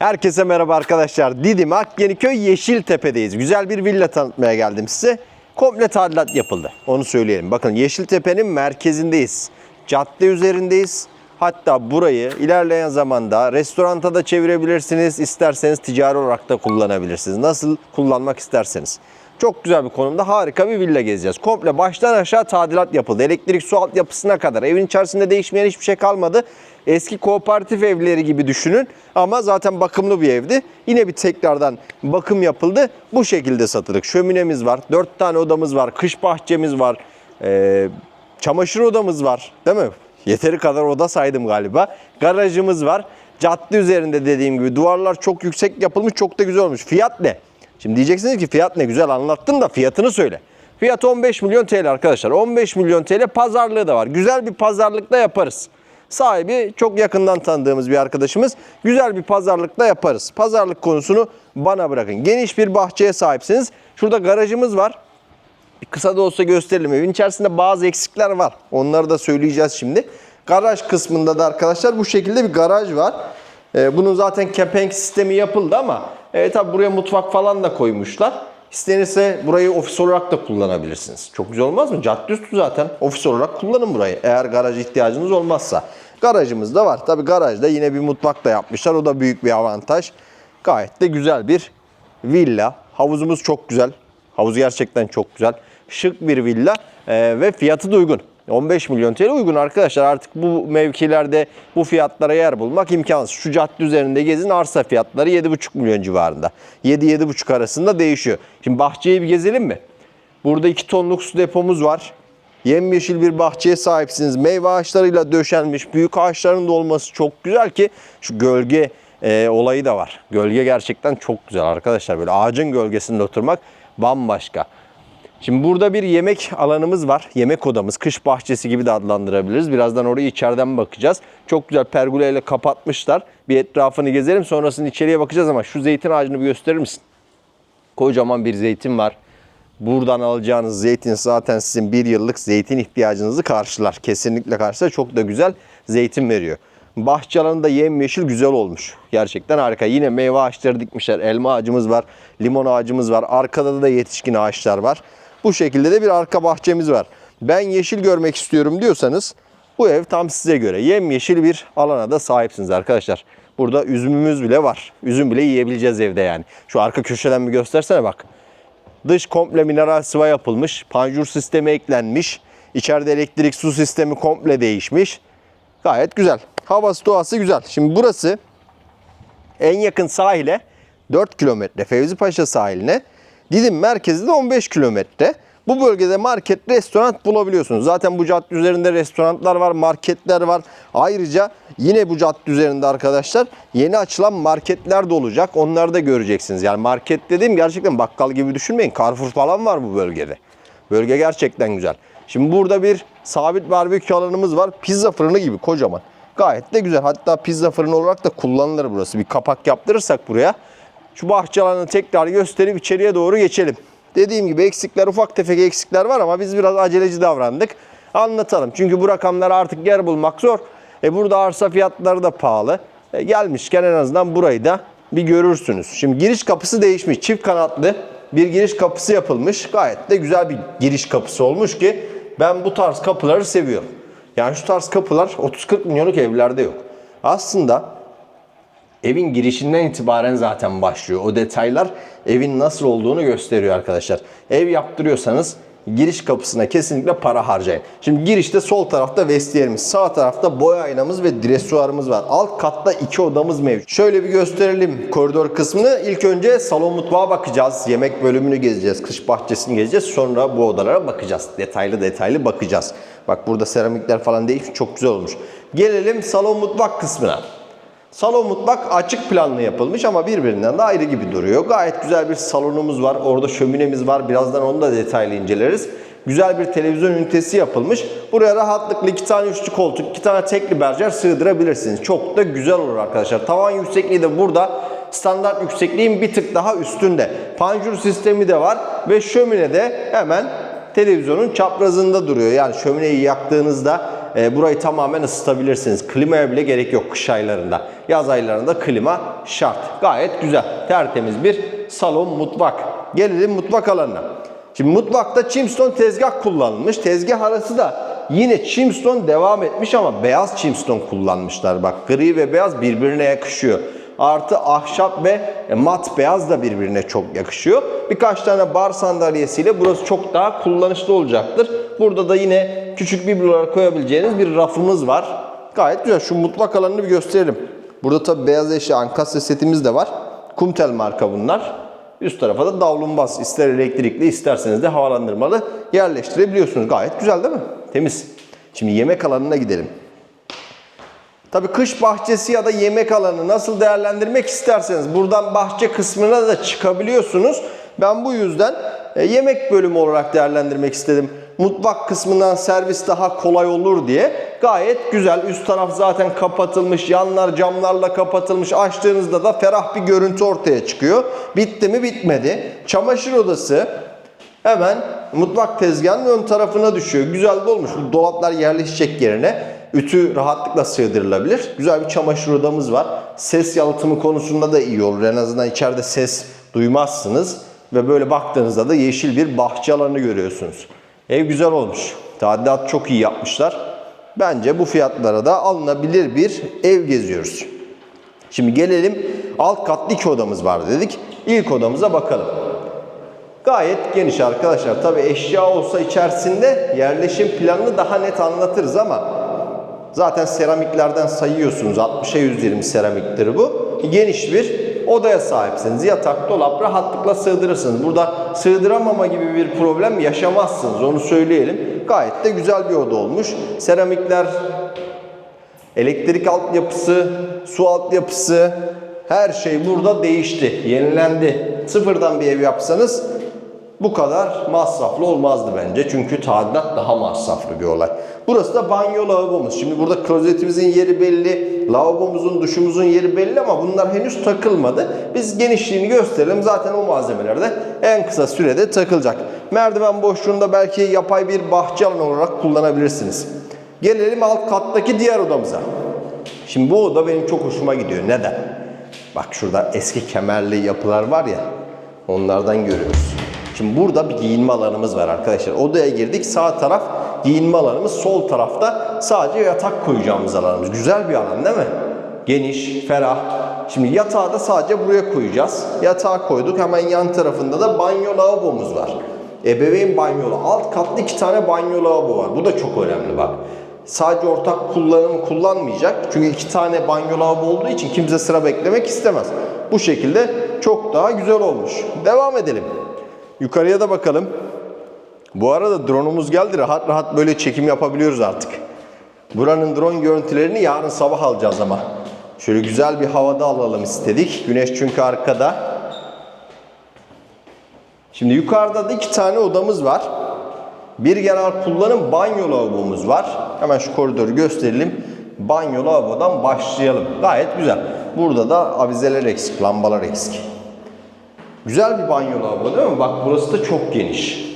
Herkese merhaba arkadaşlar. Didim Akyeniköy Yeşiltepe'deyiz. Güzel bir villa tanıtmaya geldim size. Komple tadilat yapıldı. Onu söyleyelim. Bakın Yeşiltepe'nin merkezindeyiz. Cadde üzerindeyiz. Hatta burayı ilerleyen zamanda restoranta da çevirebilirsiniz. İsterseniz ticari olarak da kullanabilirsiniz. Nasıl kullanmak isterseniz. Çok güzel bir konumda harika bir villa gezeceğiz. Komple baştan aşağı tadilat yapıldı. Elektrik su altyapısına kadar. Evin içerisinde değişmeyen hiçbir şey kalmadı. Eski kooperatif evleri gibi düşünün ama zaten bakımlı bir evdi. Yine bir tekrardan bakım yapıldı. Bu şekilde satılık. Şöminemiz var, 4 tane odamız var, kış bahçemiz var, ee, çamaşır odamız var değil mi? Yeteri kadar oda saydım galiba. Garajımız var. Cadde üzerinde dediğim gibi duvarlar çok yüksek yapılmış, çok da güzel olmuş. Fiyat ne? Şimdi diyeceksiniz ki fiyat ne güzel anlattın da fiyatını söyle. Fiyat 15 milyon TL arkadaşlar. 15 milyon TL pazarlığı da var. Güzel bir pazarlıkla yaparız. Sahibi çok yakından tanıdığımız bir arkadaşımız. Güzel bir pazarlıkla yaparız. Pazarlık konusunu bana bırakın. Geniş bir bahçeye sahipsiniz. Şurada garajımız var. Kısa da olsa gösterelim. Evin içerisinde bazı eksikler var. Onları da söyleyeceğiz şimdi. Garaj kısmında da arkadaşlar bu şekilde bir garaj var. Ee, bunun zaten kepenk sistemi yapıldı ama e, tabi buraya mutfak falan da koymuşlar. İstenirse burayı ofis olarak da kullanabilirsiniz. Çok güzel olmaz mı? Cadde üstü zaten. Ofis olarak kullanın burayı. Eğer garaj ihtiyacınız olmazsa. Garajımız da var. Tabi garajda yine bir mutfak da yapmışlar. O da büyük bir avantaj. Gayet de güzel bir villa. Havuzumuz çok güzel. Havuz gerçekten çok güzel. Şık bir villa e, ve fiyatı da uygun. 15 milyon TL uygun arkadaşlar. Artık bu mevkilerde bu fiyatlara yer bulmak imkansız. Şu cadde üzerinde gezin arsa fiyatları 7,5 milyon civarında. 7-7,5 arasında değişiyor. Şimdi bahçeyi bir gezelim mi? Burada 2 tonluk su depomuz var. Yemyeşil bir bahçeye sahipsiniz. Meyve ağaçlarıyla döşenmiş. Büyük ağaçların da olması çok güzel ki şu gölge e, olayı da var. Gölge gerçekten çok güzel arkadaşlar. Böyle ağacın gölgesinde oturmak bambaşka. Şimdi burada bir yemek alanımız var. Yemek odamız, kış bahçesi gibi de adlandırabiliriz. Birazdan orayı içeriden bakacağız. Çok güzel pergoleyle kapatmışlar. Bir etrafını gezelim sonrasında içeriye bakacağız ama şu zeytin ağacını bir gösterir misin? Kocaman bir zeytin var. Buradan alacağınız zeytin zaten sizin bir yıllık zeytin ihtiyacınızı karşılar. Kesinlikle karşılar. Çok da güzel zeytin veriyor. Bahçe alanı da yemyeşil güzel olmuş. Gerçekten harika. Yine meyve ağaçları dikmişler. Elma ağacımız var, limon ağacımız var. Arkada da yetişkin ağaçlar var. Bu şekilde de bir arka bahçemiz var. Ben yeşil görmek istiyorum diyorsanız bu ev tam size göre. Yemyeşil bir alana da sahipsiniz arkadaşlar. Burada üzümümüz bile var. Üzüm bile yiyebileceğiz evde yani. Şu arka köşeden bir göstersene bak. Dış komple mineral sıva yapılmış. Panjur sistemi eklenmiş. İçeride elektrik su sistemi komple değişmiş. Gayet güzel. Havası doğası güzel. Şimdi burası en yakın sahile 4 kilometre. Fevzi Paşa sahiline. Didim merkezi de 15 kilometre. Bu bölgede market, restoran bulabiliyorsunuz. Zaten bu cadde üzerinde restoranlar var, marketler var. Ayrıca yine bu cadde üzerinde arkadaşlar yeni açılan marketler de olacak. Onları da göreceksiniz. Yani market dediğim gerçekten bakkal gibi düşünmeyin. Carrefour falan var bu bölgede. Bölge gerçekten güzel. Şimdi burada bir sabit barbekü alanımız var. Pizza fırını gibi kocaman. Gayet de güzel. Hatta pizza fırını olarak da kullanılır burası. Bir kapak yaptırırsak buraya. Şu bahçe alanını tekrar gösterip içeriye doğru geçelim. Dediğim gibi eksikler, ufak tefek eksikler var ama biz biraz aceleci davrandık. Anlatalım. Çünkü bu rakamlar artık yer bulmak zor. E burada arsa fiyatları da pahalı. E gelmişken en azından burayı da bir görürsünüz. Şimdi giriş kapısı değişmiş. Çift kanatlı bir giriş kapısı yapılmış. Gayet de güzel bir giriş kapısı olmuş ki ben bu tarz kapıları seviyorum. Yani şu tarz kapılar 30-40 milyonluk evlerde yok. Aslında evin girişinden itibaren zaten başlıyor. O detaylar evin nasıl olduğunu gösteriyor arkadaşlar. Ev yaptırıyorsanız giriş kapısına kesinlikle para harcayın. Şimdi girişte sol tarafta vestiyerimiz, sağ tarafta boya aynamız ve dresuarımız var. Alt katta iki odamız mevcut. Şöyle bir gösterelim koridor kısmını. İlk önce salon mutfağa bakacağız. Yemek bölümünü gezeceğiz. Kış bahçesini gezeceğiz. Sonra bu odalara bakacağız. Detaylı detaylı bakacağız. Bak burada seramikler falan değişmiş. Çok güzel olmuş. Gelelim salon mutfak kısmına. Salon mutfak açık planlı yapılmış ama birbirinden de ayrı gibi duruyor. Gayet güzel bir salonumuz var. Orada şöminemiz var. Birazdan onu da detaylı inceleriz. Güzel bir televizyon ünitesi yapılmış. Buraya rahatlıkla iki tane üçlü koltuk, iki tane tekli berjer sığdırabilirsiniz. Çok da güzel olur arkadaşlar. Tavan yüksekliği de burada standart yüksekliğin bir tık daha üstünde. Panjur sistemi de var ve şömine de hemen televizyonun çaprazında duruyor. Yani şömineyi yaktığınızda e, burayı tamamen ısıtabilirsiniz. Klimaya bile gerek yok kış aylarında. Yaz aylarında klima şart. Gayet güzel. Tertemiz bir salon mutfak. Gelelim mutfak alanına. Şimdi mutfakta Chimstone tezgah kullanılmış. Tezgah arası da yine Chimstone devam etmiş ama beyaz Chimstone kullanmışlar. Bak gri ve beyaz birbirine yakışıyor. Artı ahşap ve mat beyaz da birbirine çok yakışıyor. Birkaç tane bar sandalyesiyle burası çok daha kullanışlı olacaktır. Burada da yine küçük biblolar koyabileceğiniz bir rafımız var. Gayet güzel. Şu mutfak alanını bir gösterelim. Burada tabi beyaz eşya ankastre setimiz de var. Kumtel marka bunlar. Üst tarafa da davlumbaz ister elektrikli isterseniz de havalandırmalı yerleştirebiliyorsunuz. Gayet güzel değil mi? Temiz. Şimdi yemek alanına gidelim. Tabii kış bahçesi ya da yemek alanı nasıl değerlendirmek isterseniz buradan bahçe kısmına da çıkabiliyorsunuz. Ben bu yüzden e, yemek bölümü olarak değerlendirmek istedim. Mutfak kısmından servis daha kolay olur diye. Gayet güzel. Üst taraf zaten kapatılmış. Yanlar camlarla kapatılmış. Açtığınızda da ferah bir görüntü ortaya çıkıyor. Bitti mi bitmedi. Çamaşır odası hemen mutfak tezgahının ön tarafına düşüyor. Güzel de olmuş. Bu dolaplar yerleşecek yerine ütü rahatlıkla sığdırılabilir. Güzel bir çamaşır odamız var. Ses yalıtımı konusunda da iyi olur. En azından içeride ses duymazsınız. Ve böyle baktığınızda da yeşil bir bahçe alanı görüyorsunuz. Ev güzel olmuş. Tadilat çok iyi yapmışlar. Bence bu fiyatlara da alınabilir bir ev geziyoruz. Şimdi gelelim alt katlı iki odamız var dedik. İlk odamıza bakalım. Gayet geniş arkadaşlar. Tabi eşya olsa içerisinde yerleşim planını daha net anlatırız ama zaten seramiklerden sayıyorsunuz. 60'a 120 seramiktir bu. Geniş bir odaya sahipsiniz. Yatak, dolap rahatlıkla sığdırırsınız. Burada sığdıramama gibi bir problem yaşamazsınız. Onu söyleyelim. Gayet de güzel bir oda olmuş. Seramikler Elektrik altyapısı, su altyapısı her şey burada değişti, yenilendi. Sıfırdan bir ev yapsanız bu kadar masraflı olmazdı bence. Çünkü tadilat daha masraflı bir olay. Burası da banyo lavabomuz. Şimdi burada klozetimizin yeri belli, lavabomuzun, duşumuzun yeri belli ama bunlar henüz takılmadı. Biz genişliğini gösterelim. Zaten o malzemeler de en kısa sürede takılacak. Merdiven boşluğunda belki yapay bir bahçe alanı olarak kullanabilirsiniz. Gelelim alt kattaki diğer odamıza. Şimdi bu oda benim çok hoşuma gidiyor. Neden? Bak şurada eski kemerli yapılar var ya. Onlardan görüyoruz. Şimdi burada bir giyinme alanımız var arkadaşlar. Odaya girdik. Sağ taraf giyinme alanımız. Sol tarafta sadece yatak koyacağımız alanımız. Güzel bir alan değil mi? Geniş, ferah. Şimdi yatağı da sadece buraya koyacağız. Yatağı koyduk. Hemen yan tarafında da banyo lavabomuz var. Ebeveyn banyolu. Alt katlı iki tane banyo lavabo var. Bu da çok önemli bak. Sadece ortak kullanım kullanmayacak. Çünkü iki tane banyo lavabo olduğu için kimse sıra beklemek istemez. Bu şekilde çok daha güzel olmuş. Devam edelim. Yukarıya da bakalım. Bu arada drone'umuz geldi. Rahat rahat böyle çekim yapabiliyoruz artık. Buranın drone görüntülerini yarın sabah alacağız ama. Şöyle güzel bir havada alalım istedik. Güneş çünkü arkada. Şimdi yukarıda da iki tane odamız var. Bir genel kullanım banyo lavabomuz var. Hemen şu koridoru gösterelim. Banyo lavabodan başlayalım. Gayet güzel. Burada da avizeler eksik, lambalar eksik. Güzel bir banyo lavabo değil mi? Bak burası da çok geniş.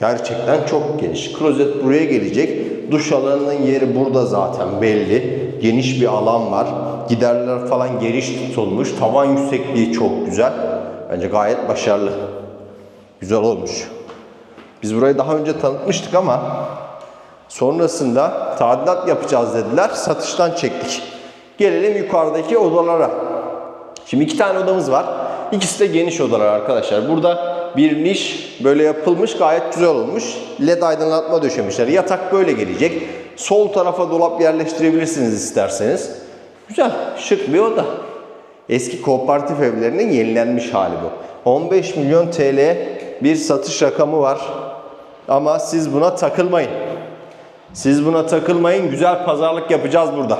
Gerçekten çok geniş. Klozet buraya gelecek. Duş alanının yeri burada zaten belli. Geniş bir alan var. Giderler falan geniş tutulmuş. Tavan yüksekliği çok güzel. Bence gayet başarılı. Güzel olmuş. Biz burayı daha önce tanıtmıştık ama sonrasında tadilat yapacağız dediler. Satıştan çektik. Gelelim yukarıdaki odalara. Şimdi iki tane odamız var. İkisi de geniş odalar arkadaşlar. Burada bir niş böyle yapılmış gayet güzel olmuş. LED aydınlatma döşemişler. Yatak böyle gelecek. Sol tarafa dolap yerleştirebilirsiniz isterseniz. Güzel, şık bir oda. Eski kooperatif evlerinin yenilenmiş hali bu. 15 milyon TL bir satış rakamı var. Ama siz buna takılmayın. Siz buna takılmayın. Güzel pazarlık yapacağız burada.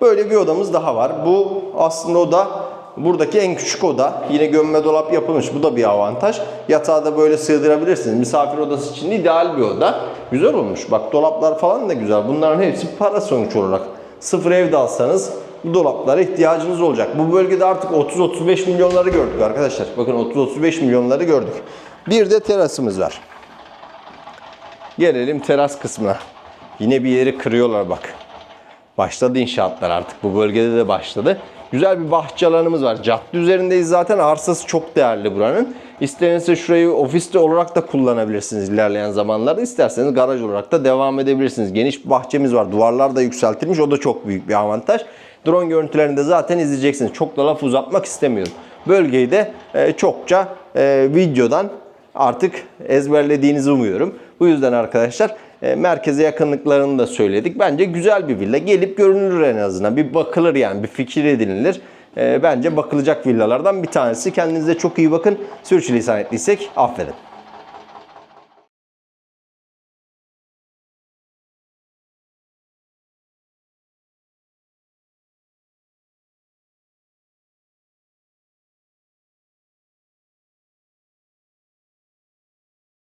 Böyle bir odamız daha var. Bu aslında oda buradaki en küçük oda. Yine gömme dolap yapılmış. Bu da bir avantaj. Yatağı da böyle sığdırabilirsiniz. Misafir odası için ideal bir oda. Güzel olmuş. Bak dolaplar falan da güzel. Bunların hepsi para sonuç olarak. Sıfır evde alsanız bu dolaplara ihtiyacınız olacak. Bu bölgede artık 30-35 milyonları gördük arkadaşlar. Bakın 30-35 milyonları gördük. Bir de terasımız var. Gelelim teras kısmına. Yine bir yeri kırıyorlar bak. Başladı inşaatlar artık. Bu bölgede de başladı. Güzel bir bahçe alanımız var. Cadde üzerindeyiz zaten. Arsası çok değerli buranın. İsterseniz şurayı ofiste olarak da kullanabilirsiniz ilerleyen zamanlarda. İsterseniz garaj olarak da devam edebilirsiniz. Geniş bir bahçemiz var. Duvarlar da yükseltilmiş. O da çok büyük bir avantaj. Drone görüntülerinde zaten izleyeceksiniz. Çok da laf uzatmak istemiyorum. Bölgeyi de e, çokça e, videodan artık ezberlediğinizi umuyorum. Bu yüzden arkadaşlar e, merkeze yakınlıklarını da söyledik. Bence güzel bir villa. Gelip görünür en azından. Bir bakılır yani bir fikir edinilir. E, bence bakılacak villalardan bir tanesi. Kendinize çok iyi bakın. Sürçülisan ettiysek affedin.